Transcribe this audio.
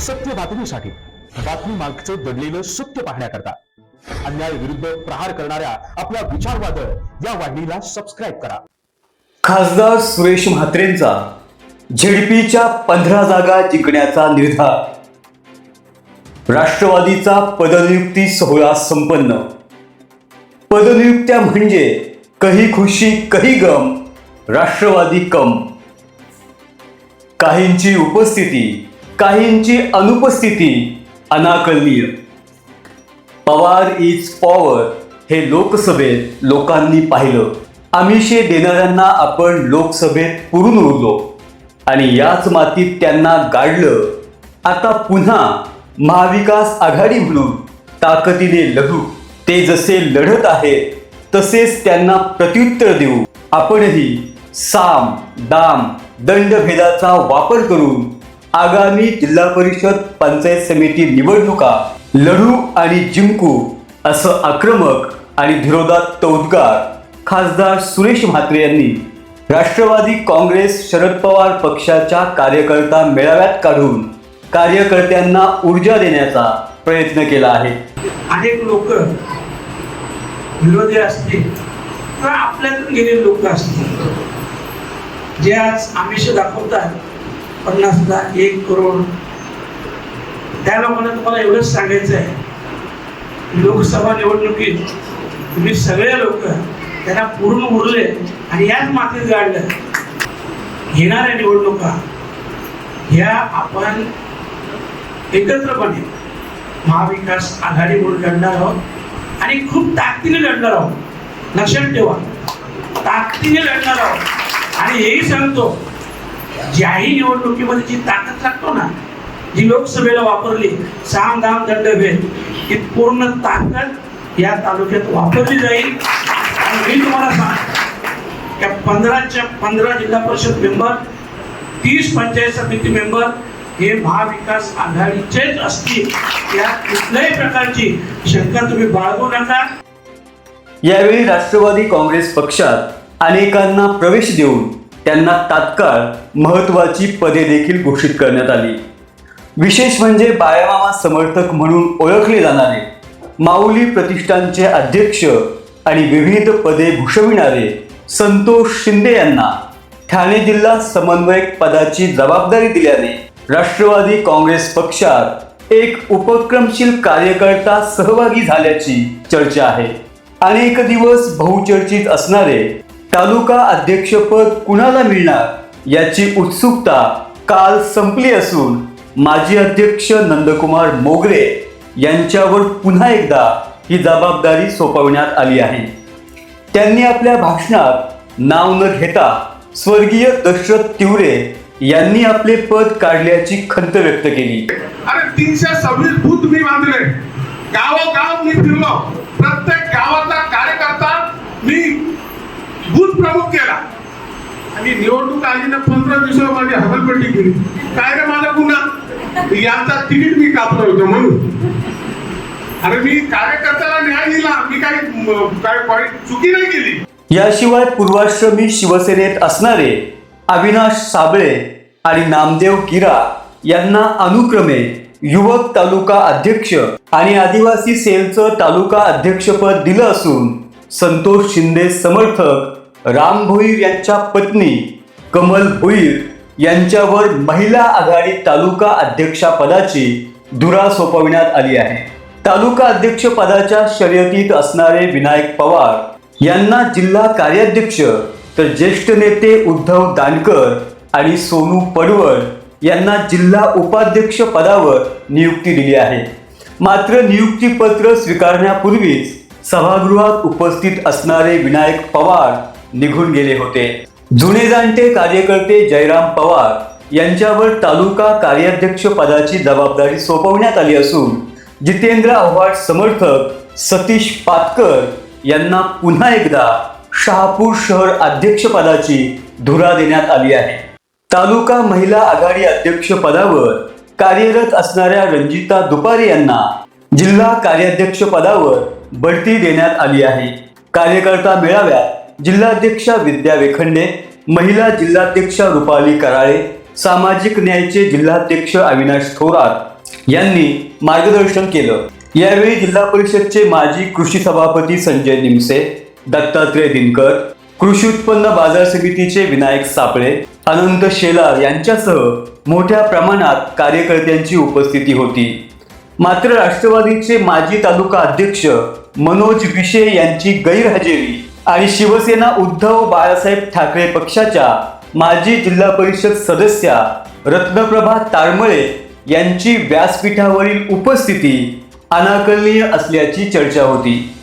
सत्य बातमीसाठी बातमी मागचं दडलेलं सत्य पाहण्याकरता अन्याय विरुद्ध प्रहार करणाऱ्या आपल्या विचारवादळ या वाहिनीला सबस्क्राईब करा. खासदार सुरेश म्हात्रेंचा झेडपीच्या पंधरा जागा जिंकण्याचा निर्धार. राष्ट्रवादीचा पदनियुक्ती सोहळा संपन्न. पदनियुक्त्या म्हणजे कही खुशी कही गम राष्ट्रवादी कम. काहींची उपस्थिती काहींची अनुपस्थिती अनाकलनीय. पवार इज पॉवर हे लोकसभेत लोकांनी पाहिलं. आमिषे देणाऱ्यांना आपण लोकसभेत पुरून उरलो. आणि याच मातीत त्यांना गाडलं. आता पुन्हा महाविकास आघाडी म्हणून ताकदीने लढू. ते जसे लढत आहेत तसेच त्यांना प्रत्युत्तर देऊ. आपणही साम दाम दंडभेदाचा वापर करून आगामी जिल्हा परिषद पंचायत समिती निवडणुका लढू आणि जिंकू असं आक्रमक आणि विरोधात उद्गार खासदार सुरेश म्हात्रे यांनी राष्ट्रवादी काँग्रेस शरद पवार पक्षाच्या कार्यकर्ता मेळाव्यात काढून कार्यकर्त्यांना ऊर्जा देण्याचा प्रयत्न केला आहे. अनेक लोक विरोधी असतील किंवा आपल्यातून गेलेले लोक असतील. जे आज आमिष दाखवतात पन्नास हजार एक करोड. त्या लोकांना तुम्हाला एवढंच सांगायचं आहे. लोकसभा निवडणुकीत तुम्ही सगळे लोक त्यांना पूर्ण उरले आणि याच मातीत गाडलं. घेणाऱ्या निवडणुका ह्या आपण एकत्रपणे महाविकास आघाडी म्हणून लढणार आहोत आणि खूप ताकदीने लढणार आहोत. लक्षात ठेवा. ताकदीने लढणार आहोत. आणि हेही सांगतो ज्याही निवडणुकीमध्ये जी ताकद लागतो ना जी लोकसभेला वापरली साम दाम दंडभेद ही पूर्ण ताकद या तालुक्यात वापरली जाईल. आणि मी तुम्हाला सांग त्या पंधराच्या पंधरा जिल्हा परिषद मेंबर तीस पंचायत समिती मेंबर हे महाविकास आघाडीचेच असतील. या कुठल्याही प्रकारची शंका तुम्ही बाळगू नका. यावेळी राष्ट्रवादी काँग्रेस पक्षात अनेकांना प्रवेश देऊन त्यांना तात्काळ महत्वाची पदे देखील घोषित करण्यात आली. विशेष म्हणजे बाळामामा समर्थक म्हणून ओळखले जाणारे माऊली प्रतिष्ठानचे अध्यक्ष आणि विविध पदे भूषविणारे संतोष शिंदे यांना ठाणे जिल्हा समन्वयक पदाची जबाबदारी दिल्याने राष्ट्रवादी काँग्रेस पक्षात एक उपक्रमशील कार्यकर्ता सहभागी झाल्याची चर्चा आहे. अनेक दिवस बहुचर्चित असणारे तालुका अध्यक्षपद कुणाला मिळणार याची उत्सुकता काल संपली असून माजी अध्यक्ष नंदकुमार मोगरे यांच्यावर पुन्हा एकदा ही जबाबदारी सोपवण्यात आली आहे. त्यांनी आपल्या भाषणात नाव न घेता स्वर्गीय दशरथ तिवरे यांनी आपले पद काढल्याची खंत व्यक्त केली. अरे तीनशे सव्वीस बूथ मी बांधले. गावोगाव मी फिरलो. प्रत्येक गावाचा कार्यकर्ता मी बूथ प्रमुख केला आणि निवडणूक आली ना पंधरा दिवसावर माझी हवलपट्टी केली. काय रे माझा गुन्हा? याचा तिकीट मी कापलं होतं म्हणून. अरे मी कार्यकर्त्याला न्याय दिला. मी काही काय वाईट चुकी नाही केली. याशिवाय पूर्वाश्रमी शिवसेनेत असणारे अविनाश साबळे आणि नामदेव किरा यांना अनुक्रमे युवक तालुका अध्यक्ष आणि आदिवासी सेलचं तालुका अध्यक्षपद दिलं असून संतोष शिंदे समर्थक राम भोईर यांच्या पत्नी कमल भोईर यांच्यावर महिला आघाडी तालुका अध्यक्षपदाची धुरा सोपविण्यात आली आहे. तालुका अध्यक्ष पदाच्या शर्यतीत असणारे विनायक पवार यांना जिल्हा कार्याध्यक्ष तर ज्येष्ठ नेते उद्धव दानकर आणि सोनू पडवळ यांना जिल्हा उपाध्यक्ष पदावर नियुक्ती दिली आहे. मात्र नियुक्तीपत्र स्वीकारण्यापूर्वीच सभागृहात उपस्थित असणारे विनायक पवार निघून गेले होते. जुने जाणते कार्यकर्ते जयराम पवार यांच्यावर तालुका कार्याध्यक्ष पदाची जबाबदारी सोपवण्यात आली असून जितेंद्र आव्हाड समर्थक सतीश पातकर यांना पुन्हा एकदा शहापूर शहर अध्यक्षपदाची धुरा देण्यात आली आहे. तालुका महिला आघाडी अध्यक्ष पदावर कार्यरत असणाऱ्या रंजिता दुपारी यांना जिल्हा कार्याध्यक्ष पदावर बढती देण्यात आली आहे. कार्यकर्ता मेळाव्यात जिल्हाध्यक्षा विद्या वेखंडे महिला जिल्हाध्यक्षा रुपाली कराळे सामाजिक न्यायचे जिल्हाध्यक्ष अविनाश थोरात यांनी मार्गदर्शन केलं. यावेळी जिल्हा परिषदचे माजी कृषी सभापती संजय निमसे दत्तात्रय दिनकर कृषी उत्पन्न बाजार समितीचे विनायक सापळे अनंत शेलार यांच्यासह मोठ्या प्रमाणात कार्यकर्त्यांची उपस्थिती होती. मात्र राष्ट्रवादीचे माजी तालुका अध्यक्ष मनोज विशे यांची गैरहजेरी आणि शिवसेना उद्धव बाळासाहेब ठाकरे पक्षाच्या माजी जिल्हा परिषद सदस्या रत्नप्रभा तारमळे यांची व्यासपीठावरील उपस्थिती अनाकलनीय असल्याची चर्चा होती.